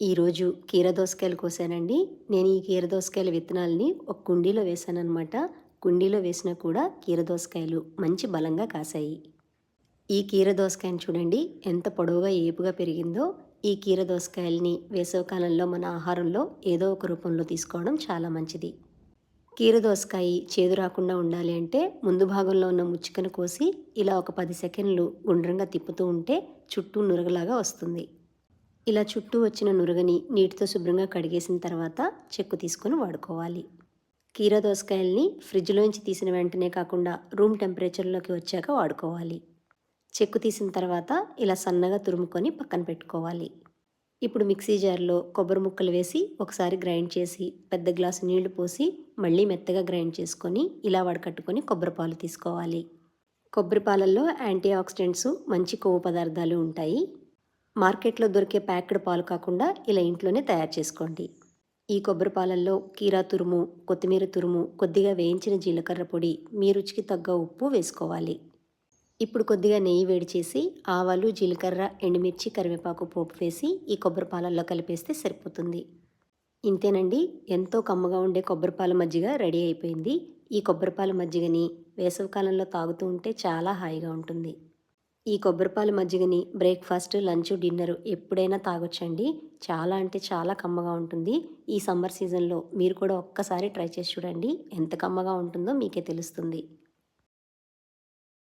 ఈరోజు కీర దోసకాయలు కోసానండి. నేను ఈ కీర దోసకాయల విత్తనాలని ఒక కుండీలో వేశానన్నమాట కుండీలో వేసినా కూడా కీర దోసకాయలు మంచి బలంగా కాసాయి. ఈ కీర దోసకాయని చూడండి ఎంత పొడవుగా ఏపుగా పెరిగిందో. ఈ కీర దోసకాయల్ని వేసవకాలంలో మన ఆహారంలో ఏదో ఒక రూపంలో తీసుకోవడం చాలా మంచిది. కీర దోసకాయ చేదు రాకుండా ఉండాలి అంటే ముందు భాగంలో ఉన్న ముచ్చుకను కోసి ఇలా ఒక పది సెకండ్లు గుండ్రంగా తిప్పుతూ ఉంటే చుట్టూ నురగలాగా వస్తుంది. ఇలా చుట్టూ వచ్చిన నురగని నీటితో శుభ్రంగా కడిగేసిన తర్వాత చెక్కు తీసుకొని వాడుకోవాలి. కీర దోసకాయల్ని ఫ్రిడ్జ్లోంచి తీసిన వెంటనే కాకుండా రూమ్ టెంపరేచర్లోకి వచ్చాక వాడుకోవాలి. చెక్కు తీసిన తర్వాత ఇలా సన్నగా తురుముకొని పక్కన పెట్టుకోవాలి. ఇప్పుడు మిక్సీ జార్లో కొబ్బరి ముక్కలు వేసి ఒకసారి గ్రైండ్ చేసి పెద్ద గ్లాసు నీళ్ళు పోసి మళ్ళీ మెత్తగా గ్రైండ్ చేసుకొని ఇలా వడకట్టుకొని కొబ్బరి పాలు తీసుకోవాలి. కొబ్బరి పాలల్లో యాంటీ ఆక్సిడెంట్స్ మంచి కొవ్వు పదార్థాలు ఉంటాయి. మార్కెట్లో దొరికే ప్యాక్డ్ పాలు కాకుండా ఇలా ఇంట్లోనే తయారు చేసుకోండి. ఈ కొబ్బరి పాలల్లో కీరా తురుము కొత్తిమీర తురుము కొద్దిగా వేయించిన జీలకర్ర పొడి మీ రుచికి తగ్గ ఉప్పు వేసుకోవాలి. ఇప్పుడు కొద్దిగా నెయ్యి వేడి చేసి ఆవాలు జీలకర్ర ఎండుమిర్చి కరివేపాకు పోపు వేసి ఈ కొబ్బరి పాలల్లో కలిపేస్తే సరిపోతుంది. ఇంతేనండి ఎంతో కమ్మగా ఉండే కొబ్బరిపాల మజ్జిగ రెడీ అయిపోయింది. ఈ కొబ్బరిపాల మజ్జిగని వేసవికాలంలో తాగుతూ ఉంటే చాలా హాయిగా ఉంటుంది. ఈ కొబ్బరిపాలు మజ్జిగని బ్రేక్ఫాస్ట్ లంచ్ డిన్నర్ ఎప్పుడైనా తాగొచ్చండి. చాలా అంటే చాలా కమ్మగా ఉంటుంది. ఈ సమ్మర్ సీజన్లో మీరు కూడా ఒక్కసారి ట్రై చేసి చూడండి. ఎంత కమ్మగా ఉంటుందో మీకే తెలుస్తుంది.